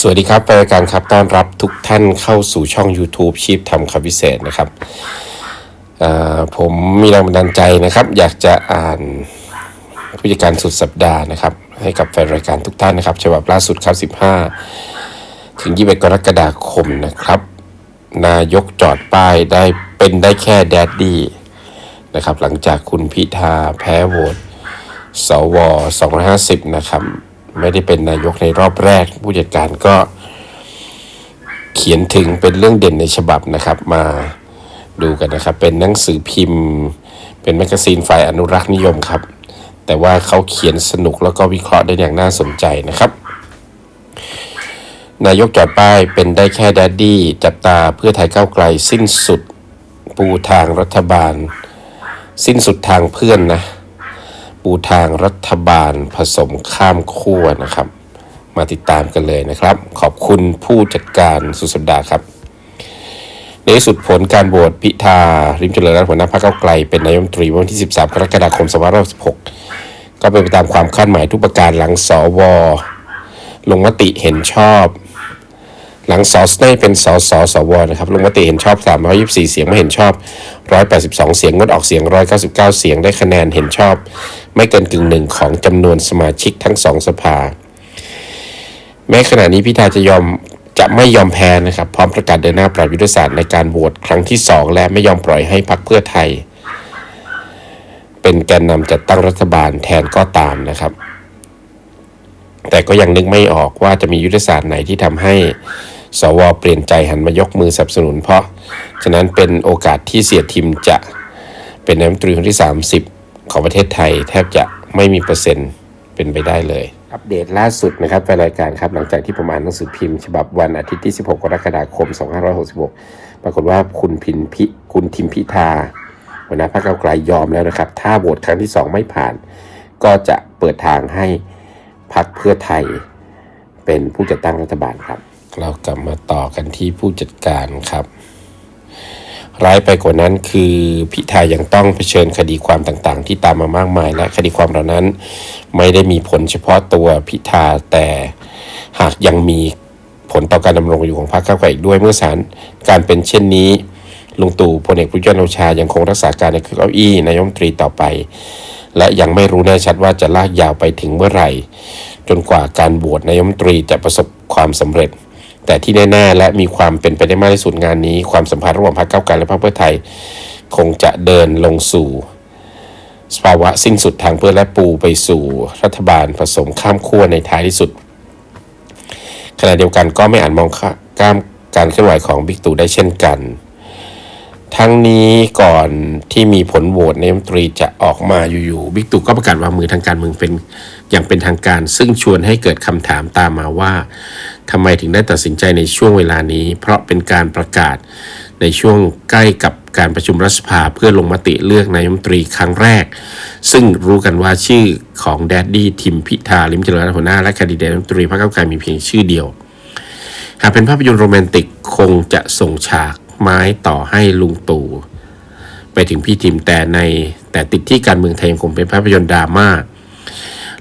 สวัสดีครับรายการครับต้อนรับทุกท่านเข้าสู่ช่อง YouTube ชีพทำคำพิเศษนะครับผมมีแรงบันดาลใจนะครับ อยากจะอ่านผู้จัดการสุดสัปดาห์นะครับ ให้กับแฟนรายการทุกท่านนะครับฉบับล่าสุดครับ 15 ถึง 21 กรกฎาคมนะครับ นายกจอดป้ายได้เป็นได้แค่แดดดี้นะครับหลังจากคุณพิธาแพ้โหวตสว 250 นะครับ ไม่ได้เป็นนายกในรอบแรก ผู้จัดการก็เขียนถึงเป็นเรื่องเด่นในฉบับนะครับ มาดูกันนะครับ เป็นหนังสือพิมพ์ เป็นแมกกาซีนฝ่ายอนุรักษ์นิยมครับ แต่ว่าเขาเขียนสนุกแล้วก็วิเคราะห์ได้อย่างน่าสนใจนะครับ นายกจอดป้ายเป็นได้แค่แดดดี้จับตาเพื่อไทยก้าวไกลสิ้นสุด ปูทางรัฐบาล สิ้นสุดทางเพื่อนนะ ปูทางรัฐบาลผสมข้ามขั้วนะครับ มาติดตามกันเลยนะครับ ขอบคุณผู้จัดการสุดสัปดาห์ครับ ในสุดผลการโหวตพิธา ริมเจริญรัตน์หัวหน้าพรรคเก้าไกล เป็นนายมนตรีวันที่ 13 กรกฎาคม2566 ก็เป็นไปตามความคาดหมายทุกประการหลังสวลงมติเห็นชอบ หลังสอสได้เป็นสสสวนะครับลงมติเห็นชอบ 324 เสียงไม่เห็นชอบ 182 เสียงงดออกเสียง 199 เสียงได้คะแนนเห็นชอบ ไม่เกินกึ่งหนึ่งของจำนวนสมาชิกทั้งสองสภา แม้ขณะนี้พิธาจะยอมจะไม่ยอมแพ้นะครับ พร้อมประกาศเดินหน้าปรับยุทธศาสตร์ในการโหวตครั้งที่ 2 และไม่ยอมปล่อยให้พรรคเพื่อไทย เป็นแกนนำจัดตั้งรัฐบาลแทนก็ตามนะครับ แต่ก็ยังนึกไม่ออกว่าจะมียุทธศาสตร์ไหนที่ทำให้ สวเปลี่ยนใจหันมายกมือสนับสนุน เพราะฉะนั้นเป็นโอกาสที่เสียทิมจะเป็นนายกรัฐมนตรีคนที่ 30 ของประเทศไทย แทบจะไม่มีเปอร์เซ็นต์เป็นไปได้เลย อัปเดตล่าสุดนะครับแฟนรายการครับหลังจากที่ผมอ่านหนังสือพิมพ์ ฉบับวันอาทิตย์ที่ 16 กรกฎาคม 2566 ปรากฏว่าคุณพินพิคุณทิมพิธาหัวหน้าพรรคก้าไกลยอมแล้วนะครับ ถ้าโหวตครั้งที่ 2 ไม่ผ่าน ก็จะเปิดทางให้พรรคเพื่อไทยเป็นผู้จัดตั้งรัฐบาลครับ เรากลับมาต่อกันที่ผู้จัดการครับ ร้ายไปกว่านั้นคือพิธายังต้องเผชิญคดีความต่างๆ ที่ตามมามากมายและคดีความเหล่านั้น ไม่ได้มีผลเฉพาะตัวพิธาแต่หากยังมีผลต่อการดำรงอยู่ของพรรคก้าวไกลอีกด้วยเมื่อสารการเป็นเช่นนี้ลุงตู่พลเอกประยุทธ์จันทร์โอชายังคงรักษาการในเก้าอี้นายมนตรีต่อไป และยังไม่รู้แน่ชัดว่าจะลากยาวไปถึงเมื่อไหร่ จนกว่าการโหวตนายมนตรีจะประสบความสำเร็จ แต่ที่แน่ๆ และมีความเป็นไปได้มากที่สุดงานนี้ ความสัมพันธ์ระหว่างพรรคก้าวไกลและพรรคเพื่อไทย คงจะเดินลงสู่สภาวะสิ้นสุดทางเพื่อและปูไปสู่รัฐบาลผสมข้ามขั้วในท้ายที่สุด ขณะเดียวกันก็ไม่อาจมองข้ามการเคลื่อนไหวของบิ๊กตู่ได้เช่นกัน ทั้งนี้ก่อนที่มีผลโหวตนายมตรีจะออกมาอยู่ๆบิ๊กตู่ก็ประกาศวางมือทางการเมืองเป็นอย่างเป็นทางการ ซึ่งชวนให้เกิดคำถามตามมาว่า ทำไมถึงได้ตัดสินใจในช่วงเวลานี้ เพราะเป็นการประกาศในช่วงใกล้กับการประชุมรัฐสภาเพื่อลงมติเลือกนายมนตรีครั้งแรก ซึ่งรู้กันว่าชื่อของแดดดี้ทิมพิธาลิมเจริญรัตน์หัวหน้าและคดิเดนมนตรีพรรคก้าวไกลมีเพียงชื่อเดียว หากเป็นภาพยนตร์โรแมนติกคงจะส่งฉากไม้ต่อให้ลุงตู่ไปถึงพี่ทิมแต่ในแต่ติดที่การเมืองไทยคงเป็นภาพยนตร์ดราม่า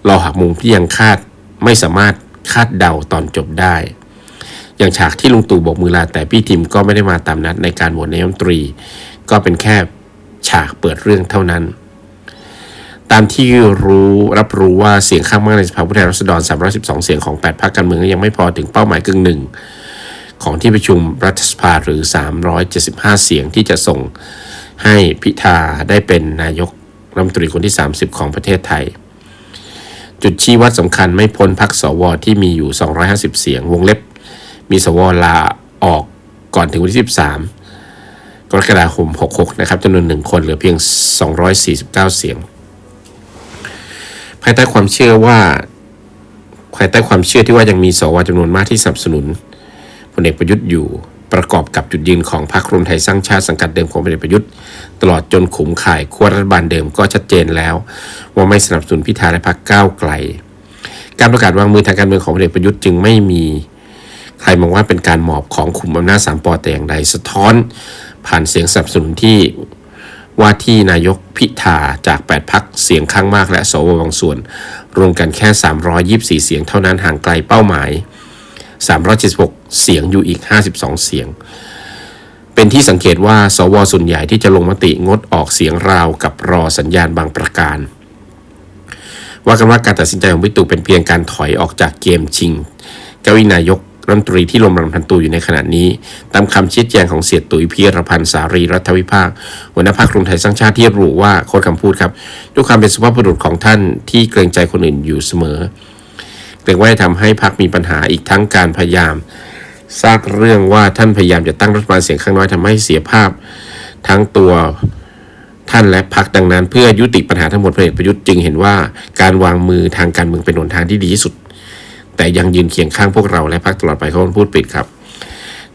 เราหักมุมที่ยังคาดไม่สามารถ คาดเดาตอนจบได้ อย่างฉากที่ลุงตู่โบกมือลาแต่พี่ทิมก็ไม่ได้มาตามนัดในการโหวตนายกรัฐมนตรี ก็เป็นแค่ฉากเปิดเรื่องเท่านั้น ตามที่รู้รับรู้ว่าเสียงข้างมากในสภาผู้แทนราษฎร 312 เสียงของ 8 พรรคการเมืองยังไม่พอถึงเป้าหมายกึ่งหนึ่งของที่ประชุมรัฐสภาหรือ 375 เสียงที่จะส่งให้พิธาได้เป็นนายกรัฐมนตรีคนที่ 30 ของประเทศไทย จุดชี้วัดสำคัญไม่พ้นพักสวที่มีอยู่ 250 เสียงวงเล็บ มีสวลาออกก่อนถึงวันที่ 13 กรกฎาคม 66 นะครับจำนวนหนึ่งคนเหลือเพียง 249 เสียง ภายใต้ความเชื่อว่าภายใต้ความเชื่อที่ว่ายังมีสวจำนวนมากที่สนับสนุนพลเอกประยุทธ์อยู่ ประกอบกับจุดยืนของพรรครวมไทยสร้างชาติสังกัดเดิมของพลเอกประยุทธ์ ตลอดจนขุมข่ายขั้วรัฐบาลเดิมก็ชัดเจนแล้ว ว่าไม่สนับสนุนพิธาและพรรคก้าวไกล การประกาศวางมือทางการเมืองของพลเอกประยุทธ์จึงไม่มีใครมองว่าเป็นการหมอบของขุมอำนาจสามปอแต่อย่างใดสะท้อน ผ่านเสียงสนับสนุนที่ว่าที่นายกพิธาจาก 8 พักเสียงข้างมากและสวบางส่วน รวมกันแค่ 324 เสียงเท่านั้นห่างไกลเป้าหมาย 376 เสียงอยู่อีก 52 เสียง เป็นที่สังเกตว่า สวส่วนใหญ่ที่จะลงมติงดออกเสียงราวกับรอสัญญาณบางประการ ว่ากันว่าการตัดสินใจของบิ๊กตู่เป็นเพียงการถอยออกจากเกมชิง เก้าอี้นายกรัฐมนตรีที่ลมรำพันตูอยู่ในขณะนี้ ตามคำชี้แจงของเสียตุ๋ยพีรพันธ์สารีรัฐวิภาคหัวหน้าพรรคกรุงไทยสร้างชาติที่ระบุว่าโค้ดคำพูดครับด้วยความเป็นสุภาพบุรุษของท่านที่เกรงใจคนอื่นอยู่เสมอเกรงว่าจะทำให้พรรคมีปัญหาอีกทั้งการพยายาม สร้างเรื่องว่าท่านพยายามจะตั้งรัฐบาลเสียงข้างน้อยทำให้เสียภาพทั้งตัวท่านและพรรคดังนั้น เพื่อยุติปัญหาทั้งหมดพลเอกประยุทธ์จึงเห็นว่าการวางมือทางการเมืองเป็นหนทางที่ดีที่สุด แต่ยังยืนเคียงข้างพวกเราและพรรคตลอดไปเขาพูดปิดครับ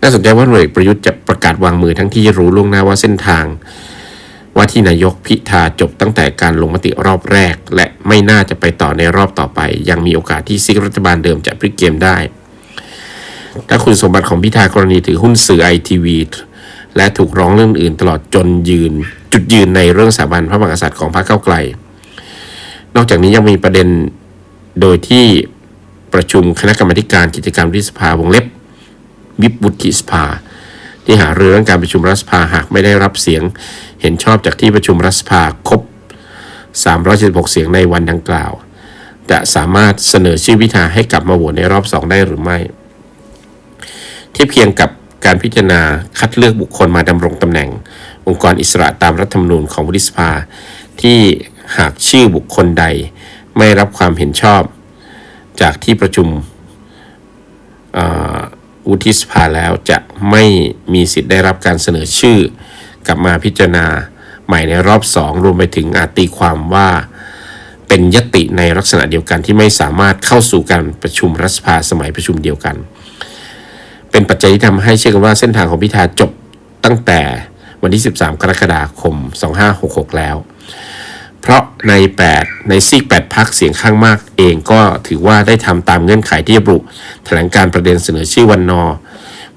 น่าสนใจว่าพลเอกประยุทธ์จะประกาศวางมือทั้งที่รู้ล่วงหน้าว่าเส้นทาง ว่าที่นายกพิธาจบตั้งแต่การลงมติรอบแรก และไม่น่าจะไปต่อในรอบต่อไป ยังมีโอกาสที่ซิกรัฐบาลเดิมจะพลิกเกมได้ ถ้าคุณสมบัติของพิธากรณีถือหุ้นสื่อไอทีวีและถูกร้องเรื่องอื่นตลอดจนยืน จุดยืนในเรื่องสถาบันพระมหากษัตริย์ของพรรคเก้าไกล นอกจากนี้ยังมีประเด็นโดยที่ประชุมคณะกรรมการกิจการวุฒิสภาวงเล็บวิบวุฒิสภา ที่หารือเรื่องการประชุมรัฐสภาหากไม่ได้รับเสียงเห็นชอบจากที่ประชุมรัฐสภาครบ 376 เสียงในวันดังกล่าว จะสามารถเสนอชื่อพิธาให้กลับมาโหวตในรอบสองได้หรือไม่ ทียบเคียงกับการพิจารณาคัดเลือกบุคคลมาดำรงตำแหน่ง องค์กรอิสระตามรัฐธรรมนูญของวุฒิสภา ที่หากชื่อบุคคลใด ไม่รับความเห็นชอบ จากที่ประชุมวุฒิสภาแล้วจะไม่มีสิทธิ์ได้รับการเสนอชื่อ กลับมาพิจารณาใหม่ในรอบสองรวมไปถึงอาจตีความว่าเป็นยติในลักษณะเดียวกันที่ไม่สามารถเข้าสู่การประชุมรัฐสภาสมัยประชุมเดียวกัน เป็นปัจจัยที่ทำให้เชื่อกันว่าเส้นทางของพิธาจบตั้งแต่วันที่ 13 กรกฎาคม 2566 แล้ว เพราะใน 8 ในซีก 8 พักเสียงข้างมากเองก็ถือว่าได้ทำตามเงื่อนไขที่ระบุแถลงการประเด็นเสนอชื่อวันนอ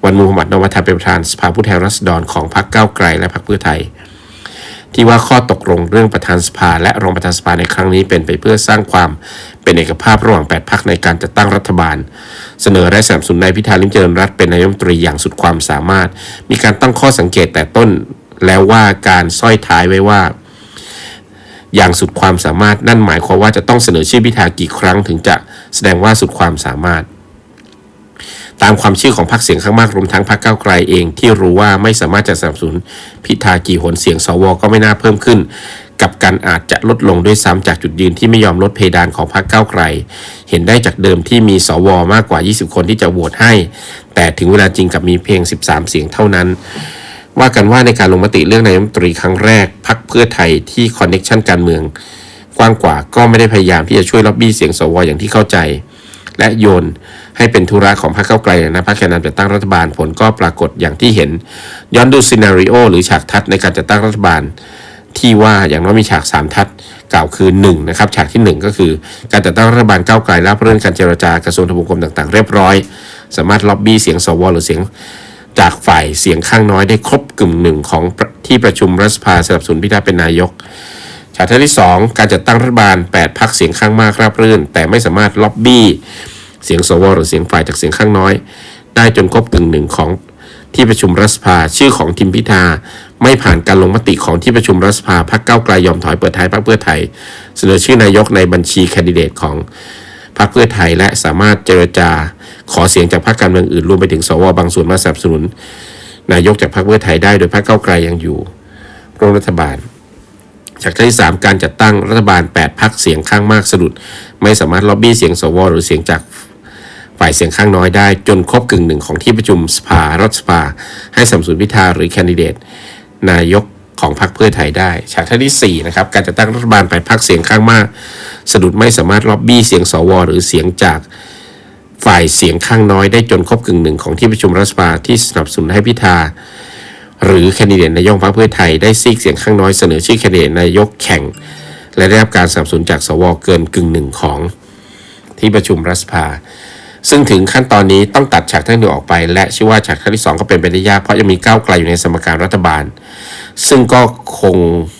วันมูฮัมหมัดนอมัทาเป็นประธานสภาผู้แทนราษฎรของพรรคก้าวไกลและพรรคเพื่อไทย ที่ว่าข้อตกลงเรื่องประธานสภา และรองประธานสภาในครั้งนี้เป็นไปเพื่อสร้างความเป็นเอกภาพระหว่าง 8 พักในการจัดตั้งรัฐบาล เสนอและสนับสนุนนายพิธาลิมเจริญรัตเป็นนายมนตรีอย่างสุดความสามารถ มีการตั้งข้อสังเกตแต่ต้นแล้วว่าการสร้อยท้ายไว้ว่า อย่างสุดความสามารถนั่นหมายความว่าจะต้องเสนอชื่อพิธากี่ครั้งถึงจะแสดงว่าสุดความสามารถ ตามความเชื่อของพรรคเสียงข้างมากรวมทั้งพรรคก้าวไกลเอง ที่รู้ว่าไม่สามารถจะสนับสนุนพิธากี่หนเสียงสวก็ไม่น่าเพิ่มขึ้น กับการอาจจะลดลงด้วยซ้ำจากจุดยืนที่ไม่ยอมลดเพดานของพรรคก้าวไกล เห็นได้จากเดิมที่มีสวมากกว่า 20 คนที่จะโหวตให้ แต่ถึงเวลาจริงกับมีเพียง 13 เสียงเท่านั้นว่ากันว่าในการลงมติเรื่องนายมนตรีครั้งแรกพรรคเพื่อไทยที่คอนเน็ชันการเมือง กว้างกว่าก็ไม่ได้พยายามที่จะช่วยล็อบบี้เสียงสวอย่างที่เข้าใจ และโยนให้เป็นธุระของพรรคเก้าไกลนะพรรคแกนนำจัดตั้งรัฐบาลผลก็ปรากฏอย่างที่เห็น ย้อนดูซีนารีโอหรือฉากทัศน์ในการจัดตั้งรัฐบาล ที่ว่าอย่างน้อยมีฉาก 3 ทัศน์กล่าวคือ1นะครับฉากที่ 1 ก็คือการจัดตั้งรัฐบาลก้าวไกลรับเรื่องการเจรจากระทรวงทบวงกรมต่างๆ เรียบร้อย สามารถล็อบบี้เสียงสวหรือเสียงจากฝ่ายเสียงข้างน้อยได้ครบกึ่งหนึ่งของที่ประชุมรัฐสภาสนับสนุนพิธาเป็นนายก ฉากที่ 2 การจัดตั้งรัฐบาล 8พักเสียงข้างมากราบรื่น แต่ไม่สามารถล็อบบี้ เสียงสวหรือเสียงฝ่ายจากเสียงข้างน้อย ได้จนครบกึ่งหนึ่งของที่ประชุมรัฐสภาชื่อของทิมพิธา ไม่ผ่านการลงมติของที่ประชุมรัฐสภาพรรคก้าไกลยอมถอยเปิดท้ายพรรคเพื่อไทย เสนอชื่อนายกในบัญชีแคนดิเดตของพรรคเพื่อไทยและสามารถเจรจาขอเสียงจากพรรคการเมืองอื่นรวมไปถึงสวบางส่วนมาสนับสนุน นายกจากพรรคเพื่อไทยได้โดยพรรคก้าไกลยังอยู่ร่วมรัฐบาล จากที่ 3 การจัดตั้งรัฐบาล 8พักเสียงข้างมากสะดุด ไม่สามารถล็อบบี้เสียงสวหรือเสียงจากฝ่ายเสียงข้างน้อยได้ จนครบกึ่งหนึ่งของที่ประชุมสภารัฐสภา ให้สนับสนุนพิธาหรือแคนดิเดต นายกของพรรคเพื่อไทยได้ ฉากที่4นะครับการจัดตั้งรัฐบาล8พักเสียงข้างมาก สะดุดไม่สามารถล็อบบี้เสียงสวหรือเสียงจากฝ่ายเสียงข้างน้อยได้จนครบกึ่งหนึ่งของที่ประชุมรัฐสภาที่สนับสนุนให้พิธา หรือแคนดิเดตนายกพรรคเพื่อไทยได้ซีกเสียงข้างน้อยเสนอชื่อแคนดิเดตนายกแข่ง และได้รับการสนับสนุนจากสวเกินกึ่งหนึ่งของที่ประชุมรัฐสภา ซึ่งถึงขั้นตอนนี้ต้องตัดฉากที่หนึ่งออกไป และชื่อว่าฉากที่สองก็เป็นไปได้ยากเพราะยังมีก้าวไกลอยู่ในสมการรัฐบาล ซึ่งก็คง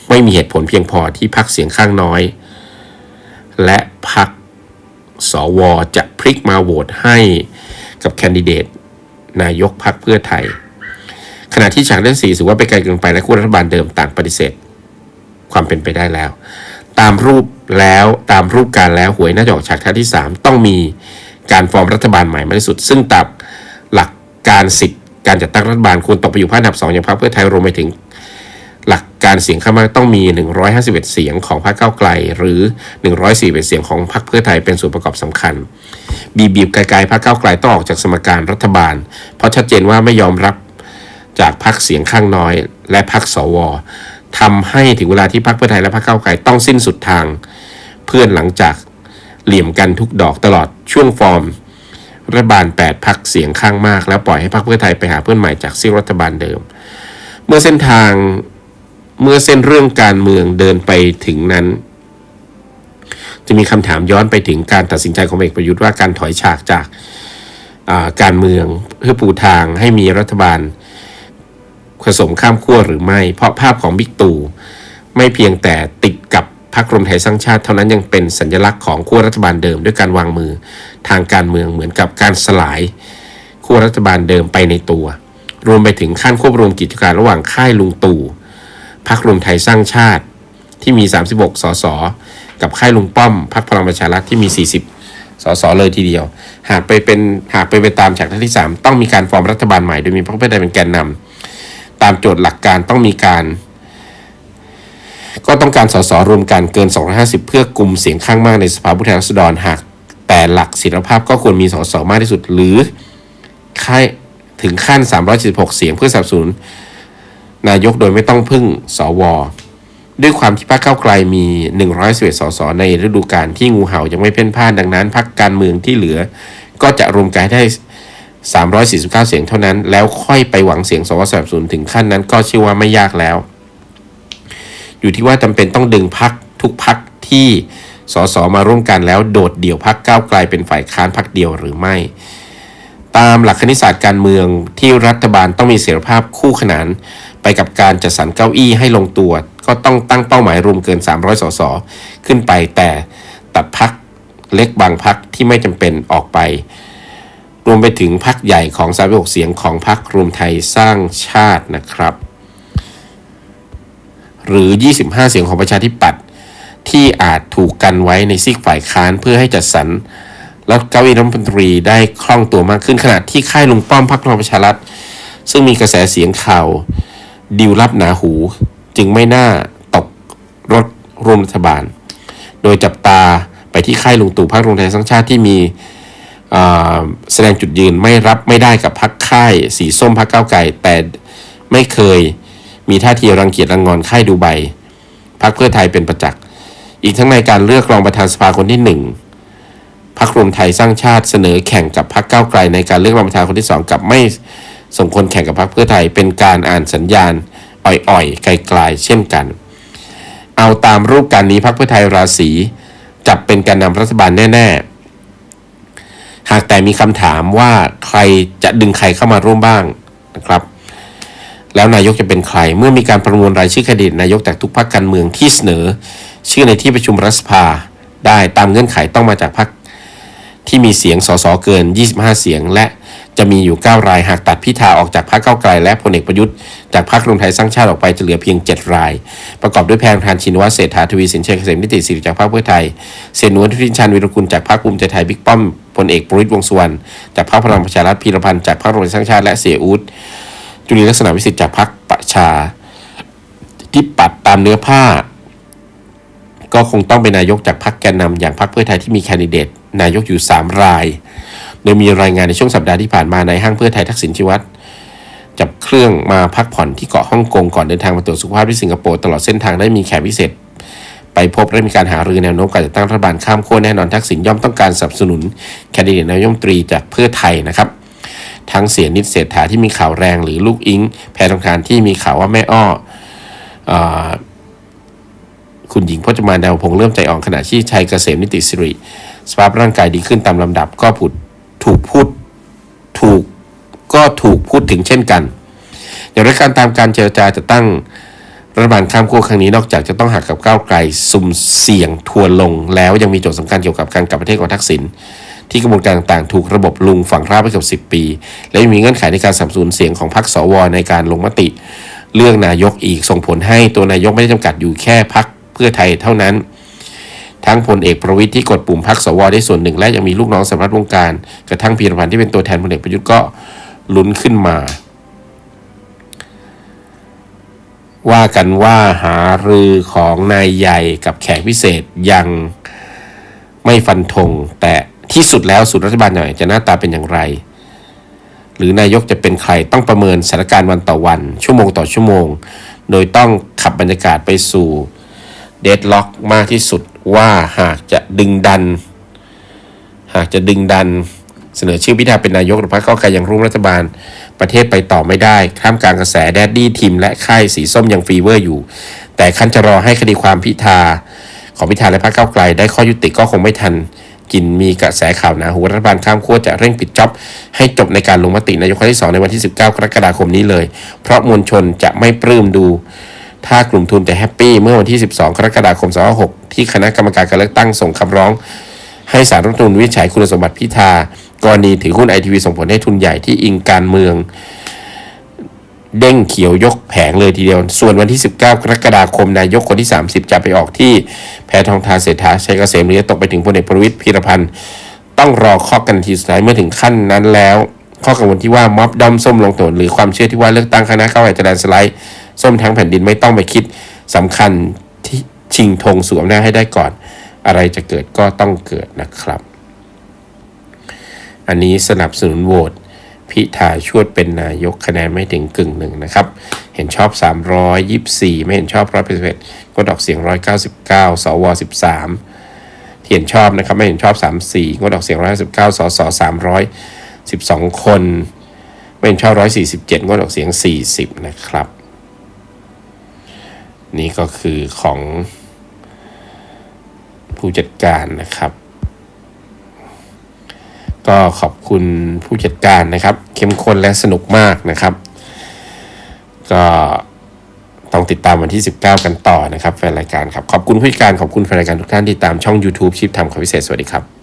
ไม่มีเหตุผลเพียงพอที่พักเสียงข้างน้อย และพักสวจะพลิกมาโหวตให้กับแคนดิเดตนายกพรรคเพื่อไทย ขณะที่ฉากเรื่องสี่ถือว่าไปไกลเกินไปและคู่รัฐบาลเดิมต่างปฏิเสธ ความเป็นไปได้แล้ว ตามรูปแล้วตามรูปการแล้วหวยน่าจะออกฉากทัศน์ที่ 3 ต้องมีการฟอร์มรัฐบาลใหม่มากที่สุด ซึ่งตับหลักการสิทธิ์การจัดตั้งรัฐบาลควรตกไปอยู่ภาคอันดับสองอย่างพรรคเพื่อไทยรวมไปถึง หลักการเสียงข้างมากต้องมี 151 เสียงของพรรคก้าวไกล หรือ141เสียงของพรรคเพื่อไทยเป็นส่วนประกอบสำคัญ บีบีบไกลๆพรรคก้าวไกลต้องออกจากสมการรัฐบาล เพราะชัดเจนว่าไม่ยอมรับ จากพรรคเสียงข้างน้อย และพรรคสวทำให้ถึงเวลาที่พรรคเพื่อไทยและพรรคก้าไกลต้องสิ้นสุดทางเพื่อนหลังจากเหลี่ยมกันทุกดอกตลอดช่วงฟอร์มรัฐบาล 8 พักเสียงข้างมาก แล้วปล่อยให้พรรคเพื่อไทยไปหาเพื่อนใหม่จากซีรัฐบาลเดิม เมื่อเส้นทางเมื่อเส้นเรื่องการเมืองเดินไปถึงนั้น จะมีคำถามย้อนไปถึงการตัดสินใจของเอกประยุทธ์ว่าการถอยฉากจากาการเมืองเพื่อปูทางให้มีรัฐบาล ผสมข้ามขั้วหรือไม่ เพราะภาพของบิ๊กตู่ไม่เพียงแต่ติดกับพรรครวมไทยสร้างชาติเท่านั้นยังเป็นสัญลักษณ์ของขั้วรัฐบาลเดิมด้วยการวางมือทางการเมืองเหมือนกับการสลายขั้วรัฐบาลเดิมไปในตัว รวมไปถึงขั้นควบรวมกิจการระหว่างค่ายลุงตู่พรรครวมไทยสร้างชาติที่มี 36 สส กับค่ายลุงป้อมพรรคพลังประชารัฐที่มี 40 สส เลยทีเดียว หากไปเป็นหากไปไปตามฉากที่ 3 ต้องมีการฟอร์มรัฐบาลใหม่โดยมีพรรคเพื่อไทยเป็นแกนนำ ตามโจทย์หลักการต้องมีการ ก็ต้องการสสรวมกันเกิน 250 เพื่อกลุ่มเสียงข้างมากในสภาผู้แทนราษฎรหาก แต่หลักศิลภาพก็ควรมีสสมากที่สุดหรือค่ายถึงขั้น 376 เสียงเพื่อสนับสนุนนายกโดยไม่ต้องพึ่งสวด้วยความที่พรรคเก้าไกลมี 111 สส ในฤดูกาลที่งูเห่ายังไม่เพ่นพ่านดังนั้นพรรคการเมืองที่เหลือ ก็จะรวมกันได้ 349 เสียงเท่านั้น แล้วค่อยไปหวังเสียงสวสนับสนุนถึงขั้นนั้นก็เชื่อว่าไม่ยากแล้ว อยู่ที่ว่าจำเป็นต้องดึงพักทุกพักที่สสมาร่วมกันแล้วโดดเดี่ยวพักก้าวไกลเป็นฝ่ายค้านพักเดียวหรือไม่ ตามหลักคณิตศาสตร์การเมืองที่รัฐบาลต้องมีเสรีภาพคู่ขนานไปกับการจัดสรรเก้าอี้ให้ลงตัว ก็ต้องตั้งเป้าหมายรวมเกิน 300 สสขึ้นไปแต่ตัดพักเล็กบางพักที่ไม่จำเป็นออกไป รวมไปถึงพักใหญ่ของ 36 เสียงของพักรวมไทยสร้างชาตินะครับ หรือ 25 เสียงของประชาธิปัตย์ที่อาจถูกกันไว้ในซีกฝ่ายค้านเพื่อให้จัดสรรรัฐเก้าอี้รัฐมนตรีได้คล่องตัวมากขึ้นขณะที่ค่ายลุงป้อมพรรคพลังประชารัฐ ซึ่งมีกระแสเสียงข่าวดิวลับหนาหู จึงไม่น่าตกรถร่วมรัฐบาล โดยจับตาไปที่ค่ายลุงตู่พรรครวมไทยสร้างชาติที่มี แสดงจุดยืนไม่รับไม่ได้กับพรรคค่าย สีส้มพรรคก้าวไก่ แต่ไม่เคยมีท่าทีรังเกียจรังงอนค่ายดูไบพรรคเพื่อไทยเป็นประจักษ์อีกทั้งในการเลือกรองประธานสภาคนที่หนึ่งพรรครวมไทยสร้างชาติเสนอแข่งกับพรรคก้าวไกล ในการเลือกรองประธานคนที่สองกับไม่สมควรแข่งกับพรรคเพื่อไทย เป็นการอ่านสัญญาณอ่อยๆไกลๆเช่นกัน เอาตามรูปการนี้พรรคเพื่อไทยราศีจับเป็นการนำรัฐบาลแน่ ๆ หากแต่มีคำถามว่าใครจะดึงใครเข้ามาร่วมบ้างนะครับ แล้วนายกจะเป็นใคร เมื่อมีการประมวลรายชื่อคดิตนายกจากทุกพรรคการเมืองที่เสนอ ชื่อในที่ประชุมรัฐสภาได้ตามเงื่อนไขต้องมาจากพรรค ที่มีเสียงสสเกิน 25 เสียง และจะมีอยู่ 9 รายหากตัดพิธาออกจากพรรคเก้าไกล และพลเอกประยุทธ์จากพรรครวมไทยสร้างชาติออกไปจะเหลือเพียง 7 ราย ประกอบด้วยแพงทานชินวัตรเศรษฐาทวีสินเชยเกษมนิติสิริจากพรรคเพื่อไทย เสนวนทุทินชันวิรกุลจากพรรคภูมิใจไทยบิ๊กป้อมพลเอกประวิตรวงสุวรรณจากพรรคพลังประชารัฐพีรพันธ์จากพรรครวมไทยสร้างชาติและเสียอู๊ดจุลินลักษณะวิสิทธิ์จากพรรคประชาที่ปัดตามเนื้อผ้า ก็คงต้องเป็นนายกจากพรรคแกนนำอย่างพรรคเพื่อไทยที่มีแคนดิเดต นายกอยู่ 3 ราย โดยมีรายงานในช่วงสัปดาห์ที่ผ่านมาในห้างเพื่อไทยทักษิณชิวัตรจับเครื่องมาพักผ่อนที่เกาะฮ่องกงก่อนเดินทางมาตรวจสุขภาพที่สิงคโปร์ตลอดเส้นทางได้มีแขกพิเศษ ไปพบและมีการหารือแนวโน้มการจัดตั้งรัฐบาลข้ามขั้วแน่นอนทักษิณย่อมต้องการสนับสนุนแคนดิเดตนายกตรีจากเพื่อไทยนะครับทั้งเสียนิดเศรษฐาที่มีข่าวแรงหรือลูกอิงแพรทองทานที่มีข่าวว่าแม่อ้ออ คุณหญิงพจมานดาวพงษ์เริ่มใจอ่อนขณะที่ชัยเกษมนิติสิริ สภาพร่างกายดีขึ้นตามลำดับก็ผุดถูกพูดถูกก็ถูกพูดถึงเช่นกันอย่างไรการตามการเจรจาจะตั้งรัฐบาลข้ามขั้วครั้งนี้นอกจากจะต้องหักกับก้าวไกล สุ่มเสี่ยงทัวลง แล้วยังมีโจทย์สำคัญเกี่ยวกับการกลับประเทศของทักษิณที่กระบวนการต่างๆ ถูกระบบลุงฝังราบไปกับ 10 ปี และมีเงื่อนไขในการสับสนุนเสียงของพรรคสวในการลงมติ เรื่องนายกอีกส่งผลให้ตัวนายกไม่ได้จำกัดอยู่แค่พรรค เพื่อไทยเท่านั้น ทั้งพลเอกประวิทย์ที่กดปุ่มพักสวได้ส่วนหนึ่ง และยังมีลูกน้องสำนักวงการ กระทั่งพีรพันธ์ที่เป็นตัวแทนพลเอกประยุทธ์ก็ลุ้นขึ้นมา ว่ากันว่าหารือของนายใหญ่กับแขกพิเศษยังไม่ฟันธงแต่ที่สุดแล้วสุดรัฐบาลหน่อยจะหน้าตาเป็นอย่างไร หรือนายกจะเป็นใครต้องประเมินสถานการณ์วันต่อวัน ชั่วโมงต่อชั่วโมง โดยต้องขับบรรยากาศไปสู่ เดดล็อกมากที่สุดว่าหากจะดึงดัน หากจะดึงดันเสนอชื่อพิธาเป็นนายกหรือพรรคก้าไกลยังร่วมรัฐบาล ประเทศไปต่อไม่ได้ท่ามกลางกระแสแดดดี้ทีมและค่ายสีส้มยังฟีเวอร์อยู่ แต่คันจะรอให้คดีความพิธา ของพิธาและพรรคก้าไกล ได้ข้อยุติก็คงไม่ทันกินมีกระแสข่าวหนาหูรัฐบาลข้ามขั้วจะเร่งปิดจ็อบ ให้จบในการลงมตินายกคนที่ 2 ในวันที่ 19 กรกฎาคมนี้เลย เพราะมวลชนจะไม่ปลื้มดู ถ้ากลุ่มทุนจะแฮปปี้เมื่อวันที่ 12 กรกฎาคม 2566 ที่คณะกรรมการการเลือกตั้งส่งคำร้อง ให้สารรัฐธรรมนูญวิจัยคุณสมบัติพิธากรณีถือหุ้นไอทีวีส่งผลให้ทุนใหญ่ที่อิงการเมือง เด้งเขียวยกแผงเลยทีเดียว ส่วนวันที่ 19 กรกฎาคมนายกคนที่ 30 จะไปออกที่แพทองทานเศรษฐาชัยเกษมหรือจะตกไปถึงพลเอกประวิตยพีรพันธ์ต้องรอข้อกันทีสุดท้ายเมื่อถึงขั้นนั้นแล้ว ข้อกังวลที่ว่าม็อบดอมส้มลงถนนหรือความเชื่อที่ว่าเลือกตั้งคณะก้าวไกลจะแลนสไลด์ ส้มทั้งแผ่นดินไม่ต้องไปคิดสำคัญที่ชิงธงสู่อำนาจให้ได้ก่อน อะไรจะเกิดก็ต้องเกิดนะครับ อันนี้สนับสนุนโหวตพิธาชวดเป็นนายกคะแนนไม่ถึงกึ่งหนึ่งนะครับ เห็นชอบ 324 ไม่เห็นชอบ181งดออกเสียง 199 สว 13 เห็นชอบนะครับ ไม่เห็นชอบ 34งดออกเสียง 159 สส312 คน ไม่เห็นชอบ 147งดออกเสียง 40 นะครับ นี่ก็คือของผู้จัดการนะครับ ก็ขอบคุณผู้จัดการนะครับ เข้มข้นและสนุกมากนะครับ ก็ต้องติดตามวันที่ 19 กันต่อนะครับแฟนรายการครับ ขอบคุณผู้จัดการขอบคุณแฟนรายการทุกท่านที่ตามช่อง YouTube ชิปทำข่าวพิเศษ สวัสดีครับ